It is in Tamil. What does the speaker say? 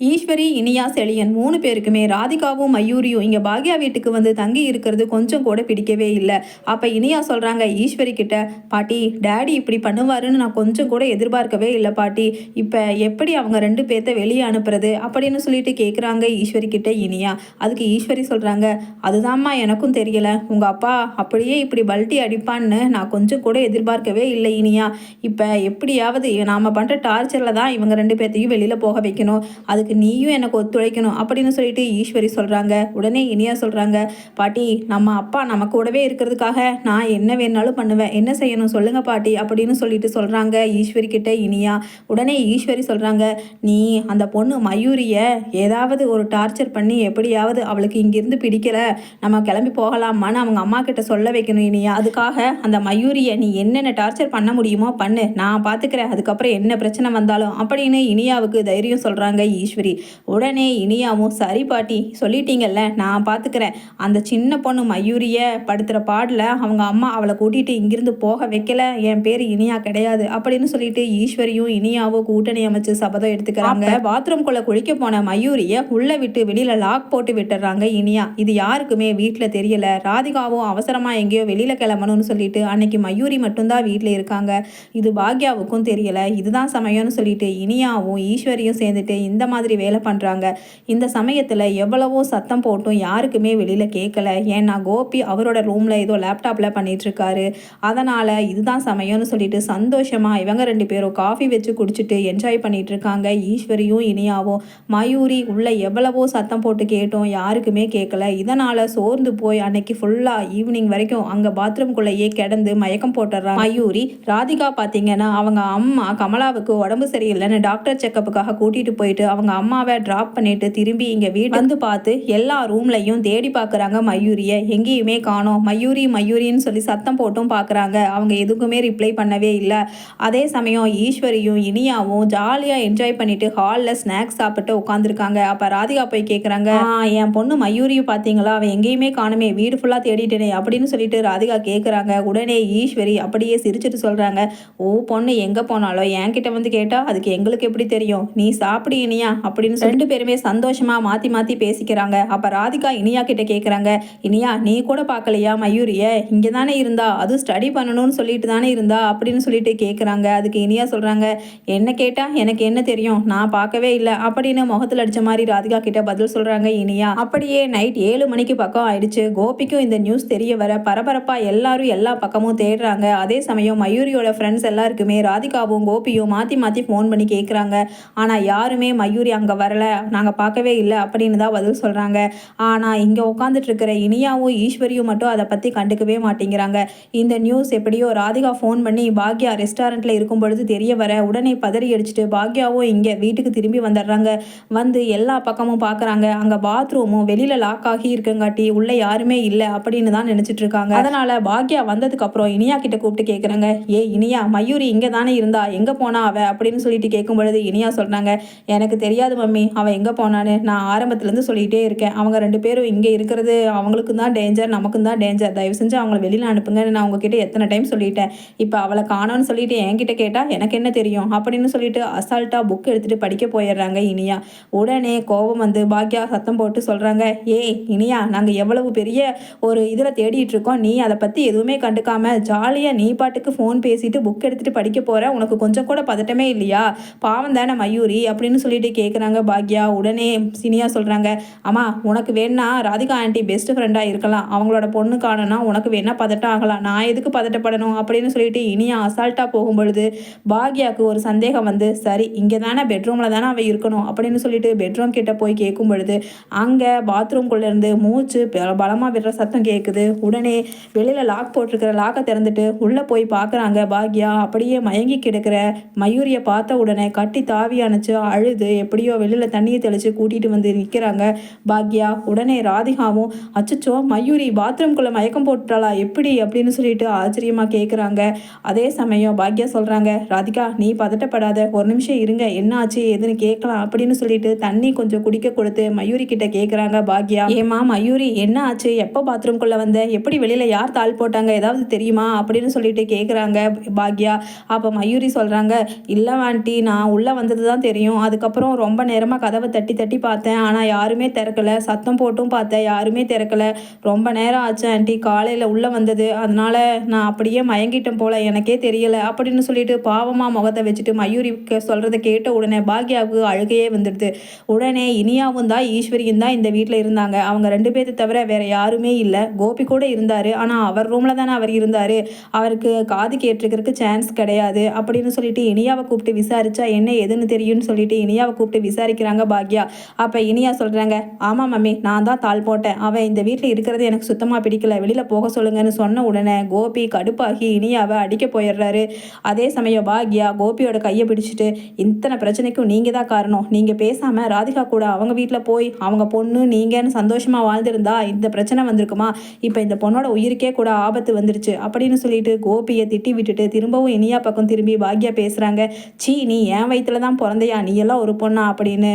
ஈஸ்வரி இனியா செழியன் மூணு பேருக்குமே ராதிகாவும் மயூரியும் இங்கே பாக்யா வீட்டுக்கு வந்து தங்கி இருக்கிறது கொஞ்சம் கூட பிடிக்கவே இல்லை. அப்போ இனியா சொல்கிறாங்க ஈஸ்வரி கிட்ட பாட்டி டேடி இப்படி பண்ணுவாருன்னு நான் கொஞ்சம் கூட எதிர்பார்க்கவே இல்லை பாட்டி. இப்போ எப்படி அவங்க ரெண்டு பேர்த்த வெளியே அனுப்புறது? அப்படின்னு சொல்லிட்டு கேட்குறாங்க ஈஸ்வரி கிட்ட இனியா. அதுக்கு ஈஸ்வரி சொல்கிறாங்க அதுதான்மா எனக்கும் தெரியல. உங்கள் அப்பா அப்படியே இப்படி பல்ட்டி அடிப்பான்னு நான் கொஞ்சம் கூட எதிர்பார்க்கவே இல்லை இனியா. இப்போ எப்படியாவது நாம் பண்ணுற டார்ச்சரில் தான் இவங்க ரெண்டு பேர்த்தையும் வெளியில் போக வைக்கணும். அதுக்கு நீயும் எனக்கு ஒத்துழைக்கணும் அப்படின்னு சொல்லிட்டு ஈஸ்வரி சொல்கிறாங்க உடனே இனியா சொல்கிறாங்க பாட்டி நம்ம அப்பா நம்ம கூடவே இருக்கிறதுக்காக நான் என்ன வேணாலும் பண்ணுவேன். என்ன செய்யணும் சொல்லுங்கள் பாட்டி அப்படின்னு சொல்லிட்டு சொல்கிறாங்க ஈஸ்வரி கிட்ட இனியா. உடனே ஈஸ்வரி சொல்கிறாங்க நீ அந்த பொண்ணு மயூரியை ஏதாவது ஒரு டார்ச்சர் பண்ணி எப்படியாவது அவளுக்கு இங்கிருந்து பிடிக்கல. நம்ம கிளம்பி போகலாமான்னு அவங்க அம்மா கிட்ட சொல்ல வைக்கணும் இனியா. அதுக்காக அந்த மயூரியை நீ என்னென்ன டார்ச்சர் பண்ண முடியுமோ பண்ணு. நான் பார்த்துக்கிறேன் அதுக்கப்புறம் என்ன பிரச்சனை வந்தாலும் அப்படின்னு இனியாவுக்கு தைரியம் சொல்கிறாங்க ஈஸ்வரி. உடனே இனியாவும் சரி பாட்டி சொல்லிட்டீங்கல்ல நான் பார்த்துக்கிறேன் அந்த சின்ன பொண்ணு மயூரியை படுத்துகிற பாடில் அவங்க அம்மா அவளை கூட்டிகிட்டு இங்கிருந்து போக வைக்கல என் பேர் இனியா கிடையாது அப்படின்னு சொல்லிட்டு ஈஸ்வரியும் இனியாவும் கூட்டணி அமைச்சு சபதம் எடுத்துக்கிறாங்க. பாத்ரூம்குள்ளே குளிக்க போன மயூரியை உள்ளே விட்டு வெளியில் லாக் போட்டு விட்டுறாங்க இனியா. இது யாருக்குமே வீட்டில் தெரியல. ராதிகாவும் அவசரமாக எங்கேயோ வெளியில் கிளம்பணும்னு சொல்லிட்டு அன்னைக்கு மயூரி மட்டும்தான் வீட்டில் இருக்காங்க. இது பாக்யாவுக்கும் தெரியல. இதுதான் சமயம்னு சொல்லிட்டு இனியாவும் ஈஸ்வரியும் சேர்ந்துட்டு இந்த மாதிரி வேலை பண்ணுறாங்க இந்த சமயத்தில் எவ்வளவோ சத்தம் போட்டும் யாருக்குமே வெளியில் கேட்கல ஏன்னா கோபி அவரோட ரூமில் ஏதோ லேப்டாப்பில் பண்ணிகிட்ருக்காரு அதனால் இதுதான் சமயம்னு சொல்லிட்டு சந்தோஷமாக இவங்க ரெண்டு பேரும் காஃபி வச்சு குடிச்சிட்டு என்ஜாய் பண்ணிட்டு இருக்காங்க ஈஸ்வரியும் இனியாவும். மயூரி உள்ள எவ்வளவோ சத்தம் போட்டு கேட்டோம். யாருக்குமே கேட்கல இதனால் சோர்ந்து போய் அன்னைக்கு ஃபுல்லாக ஈவினிங் வரைக்கும் அங்கே பாத்ரூம்குள்ளேயே கிடந்து மயக்கம் போட்டுறாங்க மயூரி ராதிகா பார்த்தீங்கன்னா அவங்க அம்மா கமலாவுக்கு உடம்பு சரியில்லைன்னு டாக்டர் செக்கப்புக்காக கூட்டிகிட்டு போயிட்டு அவங்க அம்மாவை ட்ராப் பண்ணிட்டு திரும்பி இங்கே வீடு வந்து பார்த்து எல்லா ரூம்லையும் தேடி பார்க்குறாங்க மயூரியை. எங்கேயுமே காணோம். மயூரி மயூரின்னு சொல்லி சத்தம் போட்டும் பார்க்குறாங்க. அவங்க எதுக்குமே ரிப்ளை பண்ணவே இல்லை. அதே சமயம் ஈஸ்வரியும் இனியாவும் ஜாலியாக என்ஜாய் பண்ணிட்டு ஹாலில் ஸ்நாக்ஸ் சாப்பிட்டு உட்காந்துருக்காங்க அப்போ ராதிகா போய் கேட்குறாங்க என் பொண்ணு மயூரியும் பார்த்தீங்களா? அவன் எங்கேயுமே காணுமே. வீடு ஃபுல்லாக தேடிட்டேனே அப்படின்னு சொல்லிட்டு ராதிகா கேட்குறாங்க உடனே ஈஸ்வரி அப்படியே சிரிச்சிட்டு சொல்கிறாங்க ஓ பொண்ணு எங்கே போனாலும் என்கிட்ட வந்து கேட்டால் அதுக்கு எங்களுக்கு எப்படி தெரியும்? நீ சாப்பிடு இனியா. அப்படின்னு ரெண்டு பேருமே சந்தோஷமாக மாற்றி மாற்றி பேசிக்கிறாங்க. அப்போ ராதிகா இனியா கிட்ட கேட்குறாங்க இனியா நீ கூட பார்க்கலையா மயூரிய? இங்கே தானே இருந்தா? அதுவும் ஸ்டடி பண்ணணும்னு சொல்லிட்டு தானே இருந்தா? அப்படின்னு சொல்லிட்டு கேட்குறாங்க அதுக்கு இனியா சொல்கிறாங்க என்ன கேட்டால் எனக்கு என்ன தெரியும்? நான் பார்க்கவே இல்லை. அப்படின்னு முகத்தில் அடித்த மாதிரி ராதிகா கிட்ட பதில் சொல்கிறாங்க இனியா. அப்படியே நைட் ஏழு மணிக்கு பக்கம் ஆயிடுச்சு. கோபிக்கும் இந்த நியூஸ் தெரிய வர பரபரப்பாக எல்லாரும் எல்லா பக்கமும் தேடுறாங்க. அதே சமயம் மயூரியோட ஃப்ரெண்ட்ஸ் எல்லாருக்குமே ராதிகாவும் கோபியும் மாற்றி மாற்றி ஃபோன் பண்ணி கேட்குறாங்க ஆனால் யாருமே மயூரி அங்கே வரல? நாங்கள் பார்க்கவே இல்லை அப்படின்னு தான் பதில் சொல்கிறாங்க ஆனால் இங்கே உட்காந்துட்டு இருக்கிற இனியாவும் ஈஸ்வரியும் மட்டும் அதை பற்றி கண்டுக்கவே மாட்டேங்கிறாங்க. இந்த நியூஸ் எப்படியோ ராதிகா ஃபோன் பண்ணி பாக்யா ரெஸ்டாரண்ட்டில் இருக்கும் பொழுது தெரிய வர உடனே பதறி அடிச்சுட்டு பாக்யாவும் இங்கே வீட்டுக்கு திரும்பி வந்துடுறாங்க. வந்து எல்லா பக்கமும் பார்க்குறாங்க அங்கே பாத்ரூமும் வெளியில் லாக் ஆகி இருக்கங்காட்டி உள்ளே யாருமே இல்லை அப்படின்னு தான் நினச்சிட்டு இருக்காங்க. அதனால் பாக்யா வந்ததுக்கப்புறம் இனியா கிட்ட கூப்பிட்டு கேட்குறாங்க ஏ இனியா மயூரி இங்கே தானே இருந்தா? எங்கே போனா அவ? அப்படின்னு சொல்லிட்டு கேட்கும் பொழுது இனியா சொல்கிறாங்க எனக்கு தெரியாது மம்மி. அவன் எங்கே போனான்னு நான் ஆரம்பத்துலேருந்து சொல்லிகிட்டே இருக்கேன். அவங்க ரெண்டு பேரும் இங்கே இருக்கிறது அவங்களுக்கும் தான் டேஞ்சர் நமக்கும் தான் டேஞ்சர் தயவு செஞ்சு அவங்கள வெளியில் அனுப்புங்கன்னு நான் உங்ககிட்ட எத்தனை டைம் சொல்லிட்டேன். இப்போ அவளை காணோன்னு சொல்லிட்டு என்கிட்ட கேட்டால் எனக்கு என்ன தெரியும்? அப்படின்னு சொல்லிட்டு அசால்ட்டாக புக் எடுத்துகிட்டு படிக்க போயிடுறாங்க இனியா. உடனே கோபம் வந்து பாக்யா சத்தம் போட்டு சொல்கிறாங்க ஏய் இனியா நாங்கள் எவ்வளவு பெரிய ஒரு இதில் தேடிட்டு இருக்கோம். நீ அதை பற்றி எதுவுமே கண்டுக்காம ஜாலியாக நீ பாட்டுக்கு ஃபோன் பேசிட்டு புக் எடுத்துகிட்டு படிக்க போகிற உனக்கு கொஞ்சம் கூட பதட்டமே இல்லையா? பாவம் தானே மயூரி அப்படின்னு சொல்லிட்டு கேட்குறாங்க பாக்யா. உடனே சினியா சொல்கிறாங்க அம்மா உனக்கு வேணா ராதிகா ஆண்டி பெஸ்ட் ஃப்ரெண்டாக இருக்கலாம். அவங்களோட பொண்ணு காணனா உனக்கு வேணா பதட்டம் ஆகலாம். நான் எதுக்கு பதட்டப்படணும்? அப்படின்னு சொல்லிட்டு இனியா அசால்ட்டாக போகும்பொழுது பாக்யாவுக்கு ஒரு சந்தேகம் வந்து சரி இங்கே தானே பெட்ரூமில் தானே அவள் இருக்கணும்? அப்படின்னு சொல்லிட்டு பெட்ரூம் கிட்ட போய் கேட்கும் பொழுது அங்கே பாத்ரூம்குள்ளேருந்து மூச்சு பலமாக விடுற சத்தம் கேட்குது உடனே வெளியில் லாக் போட்டிருக்கிற லாக்கை திறந்துட்டு உள்ளே போய் பார்க்குறாங்க பாக்யா. அப்படியே மயங்கி கிடக்கிற மயூரியை பார்த்த உடனே கட்டி தாவி அணைச்சு அழுது எப்படி எப்படியோ வெளியில் தண்ணியை தெளித்து கூட்டிகிட்டு வந்து நிற்கிறாங்க பாக்யா உடனே ராதிகாவும் அச்சச்சோ மயூரி பாத்ரூம்குள்ளே மயக்கம் போட்டுட்டாளா எப்படி அப்படின்னு சொல்லிட்டு ஆச்சரியமாக கேட்குறாங்க அதே சமயம் பாக்யா சொல்கிறாங்க ராதிகா நீ பதட்டப்படாத ஒரு நிமிஷம் இருங்க என்ன ஆச்சு எதுன்னு கேட்கலாம் அப்படின்னு சொல்லிட்டு தண்ணி கொஞ்சம் குடிக்க கொடுத்து மயூரி கிட்ட கேட்குறாங்க பாக்யா. ஏமா மயூரி என்ன ஆச்சு எப்போ பாத்ரூம்குள்ளே வந்த எப்படி வெளியில் யார் தாள் போட்டாங்க ஏதாவது தெரியுமா அப்படின்னு சொல்லிட்டு கேட்குறாங்க பாக்யா. அப்போ மயூரி சொல்கிறாங்க இல்லை ஆண்டி நான் உள்ளே வந்தது தான் தெரியும் அதுக்கப்புறம் ரொம்ப நேரமாக கதவை தட்டி தட்டி பார்த்தேன். ஆனால் யாருமே திறக்கல. சத்தம் போட்டும் பார்த்தேன். யாருமே திறக்கல. ரொம்ப நேரம் ஆச்சு ஆண்டி. காலையில் உள்ளே வந்தது. அதனால் நான் அப்படியே மயங்கிட்டேன் போல. எனக்கே தெரியலை. அப்படின்னு சொல்லிட்டு பாவமாக முகத்தை வச்சுட்டு மயூரிக்கு சொல்கிறத கேட்ட உடனே பாக்யாவுக்கு அழுகையே வந்துடுது. உடனே இனியாவும் தான் ஈஸ்வரியும் தான் இந்த வீட்டில் இருந்தாங்க. அவங்க ரெண்டு பேர்த்த தவிர வேற யாருமே இல்லை. கோபி கூட இருந்தார். ஆனால் அவர் ரூமில் தானே அவர் இருந்தார். அவருக்கு காது கேட்டிருக்கிறதுக்கு சான்ஸ் கிடையாது. அப்படின்னு சொல்லிட்டு இனியாவை கூப்பிட்டு விசாரிச்சா என்ன எதுன்னு தெரியும்னு சொல்லிட்டு இனியாவை கூப்பிட்டு விசாரிக்கிறாங்க பாக்யா. அப்போ இனியா சொல்கிறாங்க ஆமாம் மம்மி நான் தான் தாள் போட்டேன். அவன் இந்த வீட்டில் இருக்கிறது எனக்கு சுத்தமாக பிடிக்கல. வெளியில் போக சொல்லுங்கன்னு சொன்ன உடனே கோபி கடுப்பாகி இனியாவை அடிக்க போயிடுறாரு. அதே சமயம் பாக்யா கோபியோட கையை பிடிச்சிட்டு இத்தனை பிரச்சனைக்கும் நீங்கள் தான் காரணம். நீங்கள் பேசாமல் ராதிகா கூட அவங்க வீட்டில் போய் அவங்க பொண்ணு நீங்கன்னு சந்தோஷமாக வாழ்ந்திருந்தா இந்த பிரச்சனை வந்திருக்குமா? இப்போ இந்த பொண்ணோட உயிருக்கே கூட ஆபத்து வந்துருச்சு. அப்படின்னு சொல்லிட்டு கோபியை திட்டி விட்டுட்டு திரும்பவும் இனியா பக்கம் திரும்பி பாக்யா பேசுகிறாங்க சீ நீ என் வயித்துல தான் பிறந்தையா? நீ எல்லாம் ஒரு பொண்ணா? அப்படின்னு